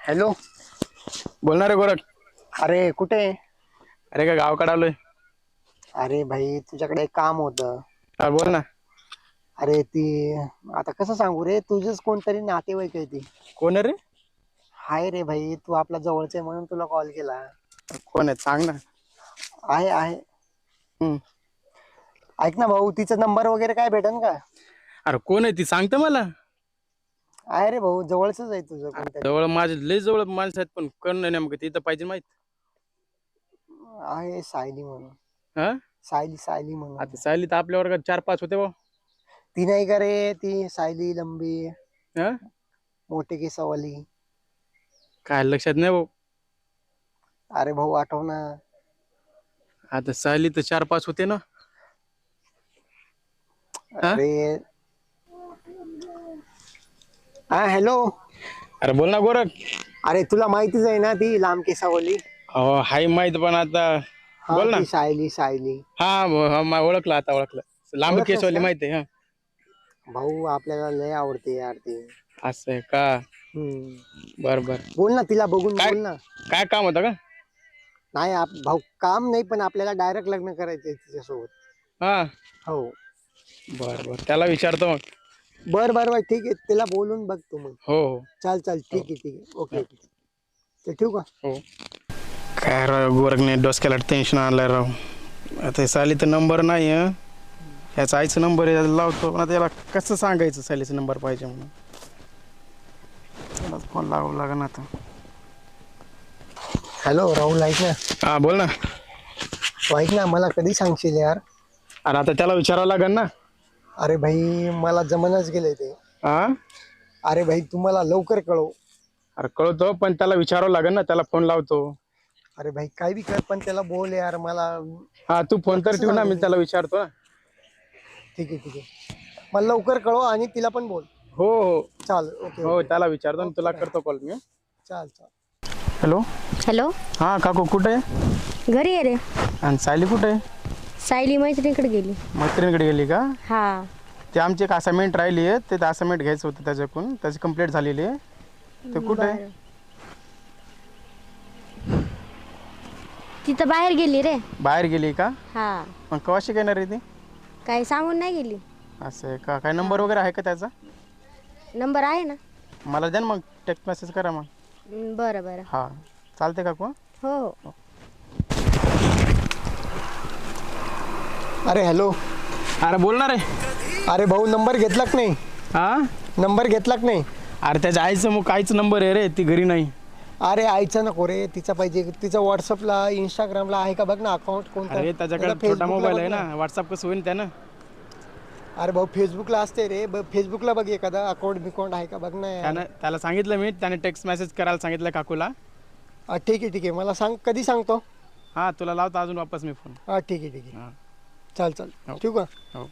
Hello. बोलणार आहे गोरख. अरे कुठे? आहे? अरे का गावाकडे आलोय. अरे भाई तुझ्याकडे एक काम होतं. हा, बोल ना. अरे ती आता कसं सांगू रे तुझंच कोणतरी नातेवाईक आहे ती. कोण आहे रे? हाय रे भाई तू आपला जवळचा आहे म्हणून तुला कॉल केला. कोण आहे? सांग ना. आहे आहे. हम्म. ऐक ना भाऊ तिचा नंबर वगैरे काय भेटन का? अरे कोण आहे ती? सांगतं मला. आहे रे भाऊ जवळच आहे तुझं कोणतरी. जवळ माझे लय जवळ माणसं आहेत पण कोण नाही नेमकं तिथं पाहिजे माहीत. आहे सायली म्हणून. हा? सायली सायली म्हणून. आता सायली तर आपल्या वर्गात चार पाच होते बा ती नाही का रे ती सायली लंबी हा? मोठे केसावाली. काय लक्षात नाही भाऊ. अरे भाऊ आठव ना. आता सायली तर चार पाच होते ना? अरे हा? हॅलो अरे बोल ना गोरख. अरे तुला माहितीच आहे ना ती लांब केसावाली? हो हाय माहीत पण आता. हा, बोल ना. ती सायली सायली. हा ब- हा, मा- ओळखलं आता ओळखलं. लांब ओळखलंस केसवाली? माहिती आहे हा. भाऊ आपल्याला लय आवडते यार ती. असं आहे का? हम्म. बर बर. बोल ना तिला बघून काय? बोल ना. काय काम होतं का? नाही आप- भाऊ काम नाही पण आपल्याला डायरेक्ट लग्न करायचंय तिच्यासोबत. हा. हो. बर बर. त्याला विचारतो मग. बर बर बर. ठीक आहे. तिला बोलून बघ तू मग. हो हो. चाल चाल. ठीक आहे ठीक आहे. Okay okay. तर ठेवू का? हो. काय राव गोरखने डोसक्याला टेन्शन आणलंय राव. आता हे सालीचा नंबर नाही हं. ह्याचा आईचा नंबर आहे लावतो. पण आता याला कसं सांगायचं सालीचा नंबर पाहिजे म्हणून? त्यालाच फोन लावावं लागेल आता. हॅलो राहुल ऐक ना. हा बोल ना. तू ऐक ना मला कधी सांगशील यार? अरे आता त्याला विचारावं लागेल ना. अरे भाई मला जमनच गेले ते. हा अरे भाई तू मला लवकर कळव. अरे कळतो पण त्याला विचारावं लागेल ना त्याला फोन लावतो. अरे भाई काय बी कर पण त्याला बोल यार मला हा तू फोन तर ठेव ना मी त्याला विचारतो ना ठीक आहे ठीक आहे. मला लवकर कळव आणि तिला पण बोल. हो हो. चाल ओके हो ओके. त्याला विचारतो आणि तुला करतो कॉल मी चाल चाल. हॅलो? हॅलो? हा काकू कुठे आहे? घरी आहे रे. आणि सायली कुठे आहे? सायली मैत्रिणीकडे गेली. मैत्रिणीकडे गेली का? हा. ते आमची एक असाइनमेंट राहिली आहे. ते असाइनमेंट घ्यायचं होतं त्याच्याकडून. त्याची कंप्लीट झालेली आहे. ते कुठे आहे. तिथं बाहेर गेली रे. बाहेर गेली का? हा. मग कवाशी येणार आहे ती? काही सांगून नाही गेली. असं आहे का? काय नंबर वगैरे आहे का त्याचा? नंबर आहे ना. मला द्या ना मग. टेक्स्ट मेसेज करा मग. बरं बरं. हां. चालते काकू हो हो. अरे हॅलो अरे बोलणार आहे अरे भाऊ नंबर घेतला का नाही? हां नंबर घेतला का नाही? अरे त्याच्या आईचं मग काहीच नंबर आहे रे ती घरी नाही. अरे आईचा नको रे तिचा पाहिजे तिचा व्हॉट्सअपला इंस्टाग्रामला आहे का बघ ना अकाउंट कोणता? अरे त्याच्याकडे त्याला छोटा Facebookला मोबाईल आहे ना. ना. व्हॉट्सअप कसं होईल त्यानं? अरे भाऊ फेसबुकला असते रे ब- फेसबुकला बघ एखादा अकाउंट बिकाउंट आहे का बघ ना. यार. त्यानं त्याला सांगितलं मी त्याने टेक्स्ट मेसेज करायला सांगितलं काकूला. हा, ठीक आहे ठीक आहे. मला सांग कधी सांगतो? हां तुला लावतो अजून वापस मी फोन हा ठीक आहे ठीक आहे. हां. चाल चाल. हो. ठेवू का? हो.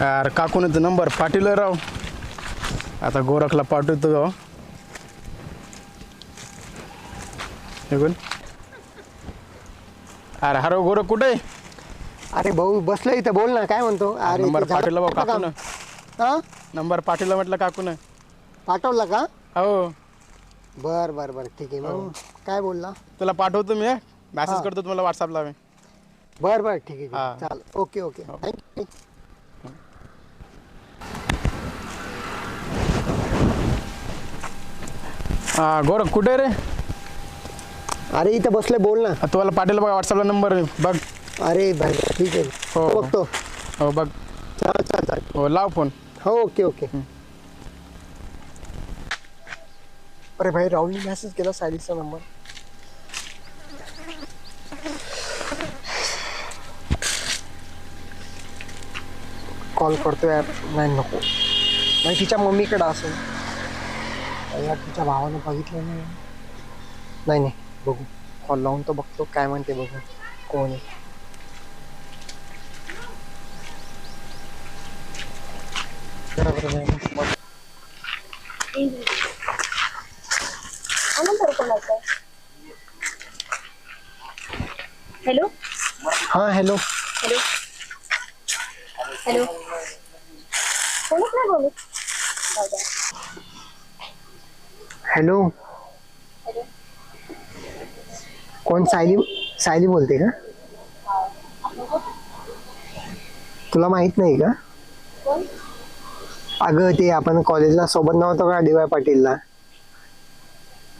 यार काकून नंबर पाठवलं राव. आता गोरखला पाठवतो राव निघून. अरे हरो गोरख कुठे आहे? अरे भाऊ बसलो इथं. बोल ना काय म्हणतो? अरे नंबर ते पाठवला भाऊ? काकून. हा? नंबर पाठवला म्हटलं काकून. पाठवला का? हो. बर बर बर. ठीक आहे. मग काय बोलला? तुला पाठवतो मी मेसेज हा. करतो तुम्हाला व्हॉट्सअपला मी. बर बर ठीक आहे ठीक हा. आहे चाल ओके ओके. हो. थँक्यू हा गोरख कुठे रे? अरे इथं बसले बोल ना. तुम्हाला पाठवलं बघा व्हॉट्सअपला नंबर बघ. अरे भाई ठीक आहे. हो. बघतो. हो बघ. चाल चाल चाल हो लाव फोन. हो ओके ओके. अरे भाई राहुलने मेसेज केला सायलीचा नंबर. कॉल करतो यार नाही नको. नाही तिच्या मम्मीकडे असेल यार तिच्या भावानं बघितलं नाही. नाही नाही बघू. कॉल लावून तो बघतो. काय म्हणते बघू. कोण आहे. हॅलो? हा हॅलो. हॅलो? हॅलो. कोणीच नाही बोलू? हॅलो. कोण सायली सायली बोलते का? तुला माहीत नाही का? कोण? अगं ते आपण कॉलेजला सोबत नव्हतो का डी वाय पाटीलला?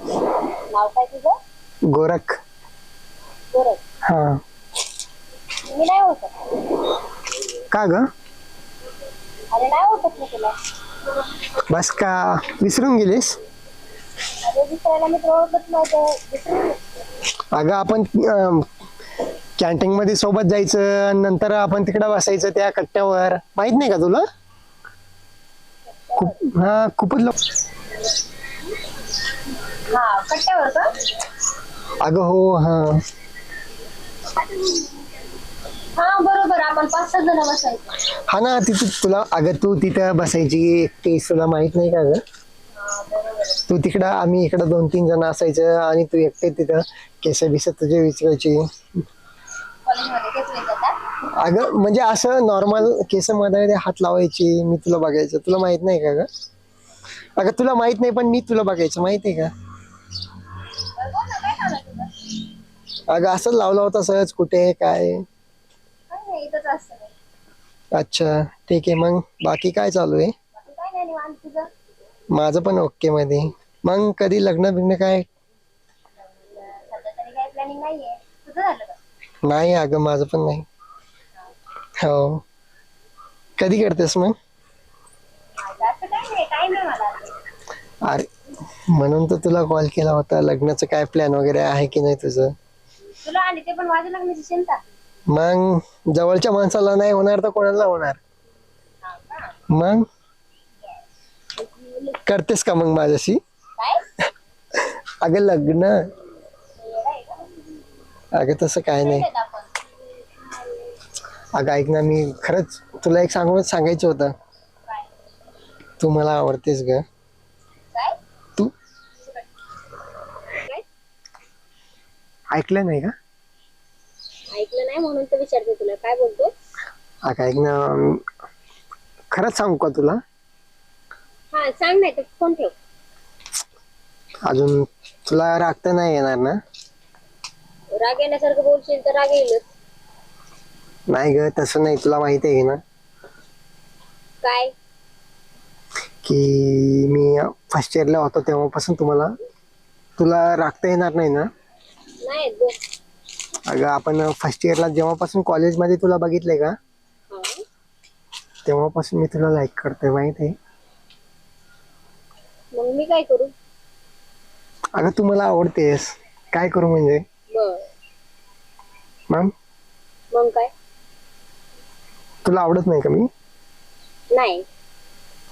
नाव काय तुझं? गोरख. बरं हा. मी नाही ओळखत का ग? अरे नाही ओळखत मी तुला. बस का विसरून गेलीस? अरे दिसायला मी तुला ओळखत नव्हतं. विसरून गेले. अगं आपण कॅन्टीन मध्ये सोबत जायचं नंतर आपण तिकडे बसायचं त्या कट्ट्यावर. माहीत नाही का तुला? खूप हा खूपच लोक हा कट्ट्यावर का? अगं हो हा. हा बरोबर. आपण पाच सहा जण बसायचो. हा ना तिथे तुला अगं तू तिथं बसायची एकटीच तुला माहीत नाही का ग? तू तिकडं आम्ही इकडं दोन तीन जण असायचं आणि तू एकटे तिथं केस बिस तुझे विचारायची. कॉलेजमध्ये घेतले जातात अगं म्हणजे असं नॉर्मल केस मध्ये हात लावायची मी तुला बघायचं. तुला माहीत नाही का ग? अगं तुला माहीत नाही पण मी तुला बघायचं. माहीत आहे का? बोल ना काय झालं तुझं अगं असं लावला होता सहज कुठे काय? नाही इथंच असतं मी. अच्छा ठीक आहे. मग बाकी काय चालू आहे? बाकी काय नाही निवांत. तुझं? माझं पण ओके मध्ये. मग कधी लग्न बिग्न काय? सध्या तरी काही प्लॅनिंग नाहीये. तुझं झालं का? नाही अगं माझं पण नाही. हो. कधी करतेस मग? माझं असं काय नाही. टाइम आहे मला अजून. अरे म्हणून तर तुला कॉल केला होता. लग्नाचं काय प्लॅन वगैरे आहे की नाही तुझं? तुला आणि ते पण माझ्या लग्नाची चिंता. मग जवळच्या माणसाला नाही होणार तर कोणाला होणार? मग? करतेस का मग माझ्याशी? अग अगं लग्न. अगं तसं काय नाही. अगं ऐक ना मी खरंच तुला एक सांगून सांगायचं होतं. तू मला आवडतेस ग. तू? ऐकलं नाही का? ऐकलं नाही म्हणून तर विचारते तुला. काय बोलतो? अगं ऐक ना खरंच सांगू का तुला? हा सांग नाही तर फोन ठेव. अजून तुला राग तर नाही येणार ना? राग येण्यासारखं बोलशील तर राग येईलच. नाही ग तसं नाही. तुला माहिती आहे ना? काय? की मी फर्स्ट इयरला होतो तेव्हापासून तुम्हाला तुला रागता येणार नाही ना? नाही अगं आपण फर्स्ट इयरला जेव्हापासून कॉलेजमध्ये तुला बघितलंय का? हा. तेव्हापासून मी तुला लाईक करतोय माहीत आहे मग मी काय करू? अगं तू मला आवडतेस. काय करू म्हणजे? बर. मॅम मग काय? तुला आवडत नाही का मी? नाही.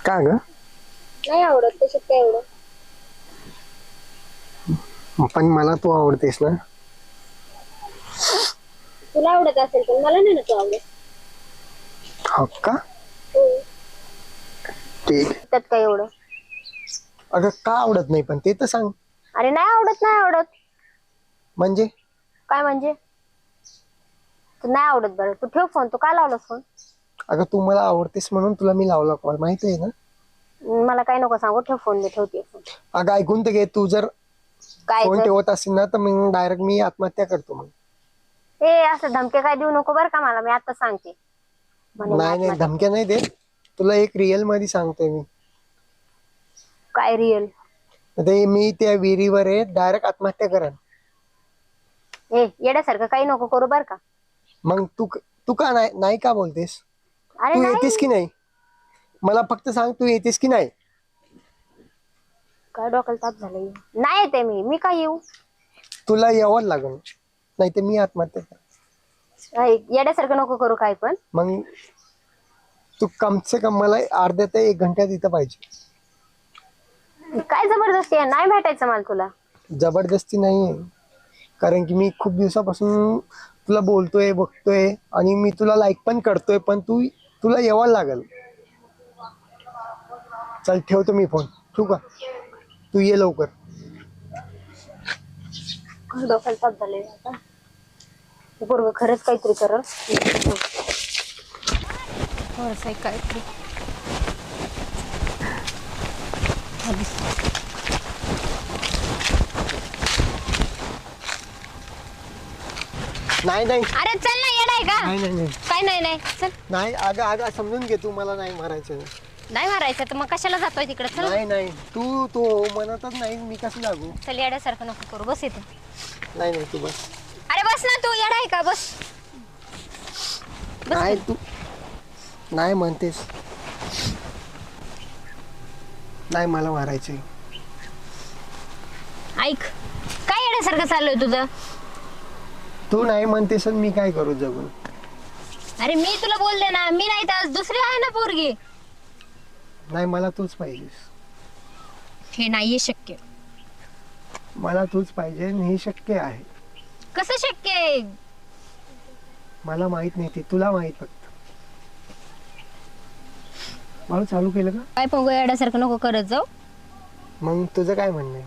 का ग? नाही आवडत त्याच्यात काय एवढं. पण मला तू आवडतेस ना. तुला आवडत असेल पण मला नाही ना तू आवडत. हो का? हो. ठीक त्यात काय एवढं? अगं का आवडत नाही पण ते तर सांग. अरे नाही आवडत नाही आवडत. म्हणजे? काय म्हणजे? तू नाही आवडत बरं. तू ठेव फोन तू काय लावलास फोन? अगं तू मला आवडतेस म्हणून तुला मी लावला कॉल माहिती आहे ना? मला काय नको सांगू ठेव फोन मी ठेवते फोन. अगं ऐकून तर घे. तू जर काय फोन तर? ठेवत असेल ना तर मग डायरेक्ट मी आत्महत्या करतो मग. ए असं धमके काय देऊ नको बरं का मला? मी आता सांगते. म्हणे नाही नाही धमक्या नाही देत. तुला एक रिअलमध्ये सांगतोय मी. काय रिअल ते मी त्या विहिरीवर आहे डायरेक्ट आत्महत्या करेन. ए येण्यासारखं काही नको करू बरं का? मग तू तू का नाही नाही का बोलतेस? अरे तू नाही. येतेस की नाही? मला फक्त सांग तू येतेस की नाही? काय डोक्याला ताप झाला नाही येते मी. मी काय येऊ? तुला यावं लागेल. नाही तर मी आत्महत्या कर. ऐक, येण्यासारखं नको करू काय पण. मग तू कम से कम मला अर्ध्या ते एक घंट्यात इथं पाहिजे. काय जबरदस्ती आहे? नाही भेटायचं मला तुला. जबरदस्ती नाही कारण की मी खूप दिवसापासून तुला बोलतोय बघतोय आणि मी तुला लाईक पण करतोय पण तू तुला यावं लागेल. चल ठेवतो मी फोन ठेवू का? तू ये लवकर. डोक्याला ताप झाले आता पोरग खरंच काहीतरी कर थोडस काहीतरी. नाही नाही. अरे चल ना येडाय का? नाही नाही नाही. काय नाही नाही. चल. नाही अगं अगं समजून घे तू मला नाही मारायचं. नाही मारायचं तर मग कशाला जातोय तिकडे? चल. नाही नाही. तू तू हो म्हणतच नाही मी कसं लागू चल येड्यासारखं नको करू. बस इथे. नाही नाही तू बस. अरे बस ना तू येडाय का? बस. नाही तू नाही म्हणतेस. नाही मला मारायचंय. ऐक काय येण्यासारखं चालू आहे तुझं? तू नाही म्हणतेस आणि मी काय करू जगून? अरे मी तुला बोलले ना मी नाही तर दुसरी आहे ना पोरगी. नाही मला तूच पाहिजेस. हे नाहीये शक्य. मला तूच पाहिजे आणि हे शक्य आहे. कसं शक्य आहे? मला माहीत नाही ते तुला माहीत फक्त. मला चालू केलं का? काय पंगो येड्यासारखं नको करत जाऊ. मग तुझं काय म्हणणं आहे?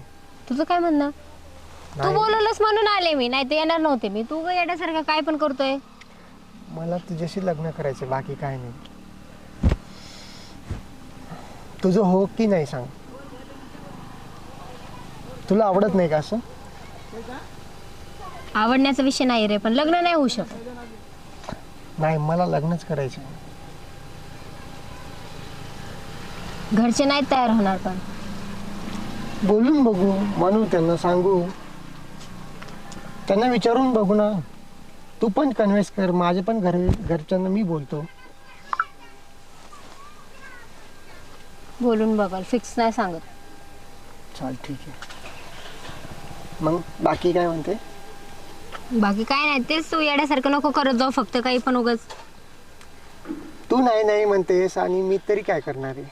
तुझं काय म्हणणं? तू नाही, बोलवलंस म्हणून आले मी नाही तर येणार नव्हते मी. तू ग येड्यासारखं काय पण करतोय. मला तुझ्याशी लग्न करायचं बाकी काय नाही. तुझं हो की नाही सांग. तुला आवडत नाही का असं? आवडण्याचा विषय नाही रे पण लग्न नाही होऊ शकत. नाही मला लग्नच करायचं घरचे नाही तयार होणार पण. बोलून बघू म्हणू त्यांना सांगू. त्यांना विचारून बघू ना. तू पण कन्व्हिन्स कर माझे पण घर घरच्यांना मी बोलतो. बोलून बघाल फिक्स नाही सांगत. चाल ठीक आहे. मग बाकी काय म्हणते? बाकी काय नाही तेच तू येड्यासारखं नको करत जाऊ फक्त काही पण उगाच. तू नाही नाही म्हणतेस आणि मी तरी काय करणार आहे?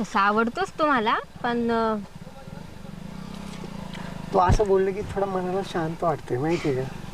तसं आवडतोच तुम्हाला पण अं, तू असं बोललं की थोडं मनाला शांत वाटते माहिती आहे का?